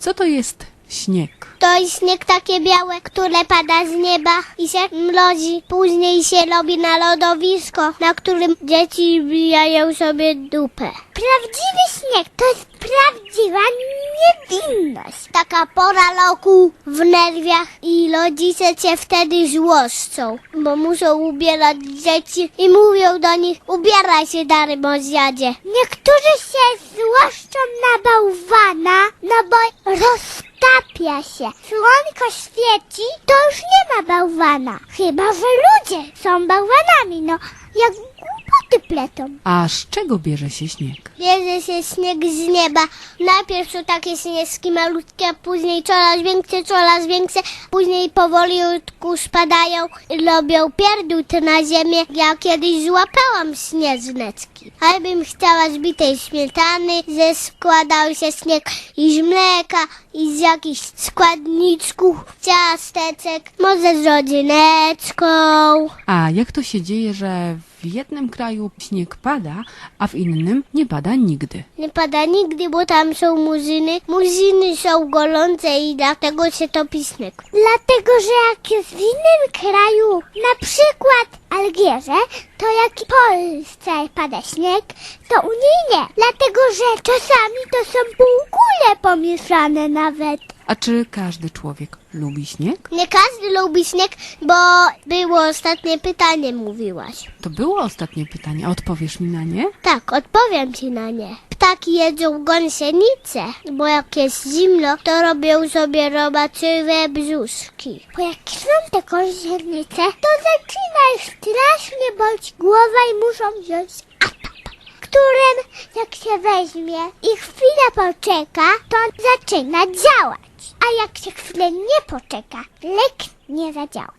Co to jest śnieg? To jest śnieg takie białe, które pada z nieba i się mrozi. Później się robi na lodowisko, na którym dzieci wbijają sobie dupę. Prawdziwy śnieg to jest prawdziwa niewinność. Taka pora roku w nerwiach i rodzice cię wtedy złoszczą, bo muszą ubierać dzieci i mówią do nich ubieraj się darmozjadzie. Niektórzy się złoszczą na bałwana, no bo roztapia się. Słonko świeci, to już nie ma bałwana. Chyba, że ludzie są bałwanami, no jak pletą. A z czego bierze się śnieg? Bierze się śnieg z nieba. Najpierw są takie śnieżki malutkie, a później coraz większe, coraz większe. Później powoliutku spadają i robią pierdut na ziemię. Ja kiedyś złapałam śnieżneczki. Ale bym chciała zbitej śmietany, że składał się śnieg i z mleka, i z jakichś składniczków, ciasteczek, może z rodzyneczką. A jak to się dzieje, że w jednym kraju śnieg pada, a w innym nie pada nigdy? Nie pada nigdy, bo tam są murzyny. Murzyny są gorące i dlatego się topi śnieg. Dlatego, że jak jest w innym kraju, na przykład Algierze, to jak w Polsce pada śnieg, to u niej nie. Dlatego, że czasami to są półkule pomieszane nawet. A czy każdy człowiek lubi śnieg? Nie każdy lubi śnieg, bo było ostatnie pytanie, mówiłaś. To było ostatnie pytanie. A odpowiesz mi na nie? Tak, odpowiem ci na nie. Ptaki jedzą gąsienice, bo jak jest zimno, to robią sobie robaczywe brzuszki. Bo jak są te gąsienice, to zaczyna ich strasznie boleć głowa i muszą wziąć którym jak się weźmie i chwilę poczeka, to zaczyna działać. A jak się chwilę nie poczeka, lek nie zadziała.